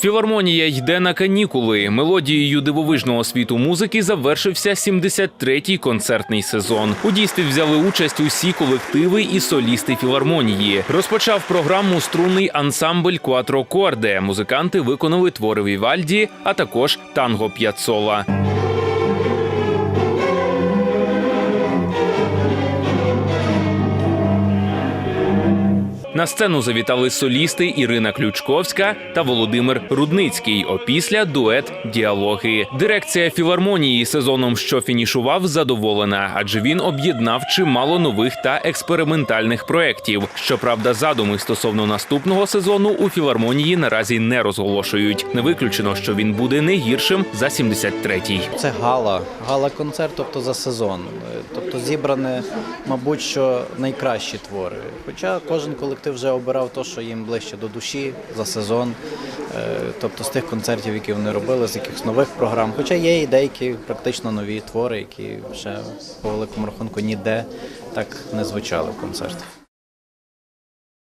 Філармонія йде на канікули. Мелодією дивовижного світу музики завершився 73-й концертний сезон. У дійстві взяли участь усі колективи і солісти філармонії. Розпочав програму струнний ансамбль Quattro Corde. Музиканти виконали твори Вівальді, а також танго П'яцола. На сцену завітали солісти Ірина Ключковська та Володимир Рудницький. Опісля дует діалоги. Дирекція філармонії сезоном, що фінішував, задоволена, адже він об'єднав чимало нових та експериментальних проєктів. Щоправда, задуми стосовно наступного сезону у філармонії наразі не розголошують. Не виключено, що він буде не гіршим за 73-й. Це гала, гала-концерт, тобто за сезон. Тобто зібране, мабуть, що найкращі твори. Хоча кожен колектив вже обирав те, що їм ближче до душі за сезон. Е, Тобто з тих концертів, які вони робили, з якихось нових програм. Хоча є і деякі практично нові твори, які ще по великому рахунку ніде так не звучали в концертах.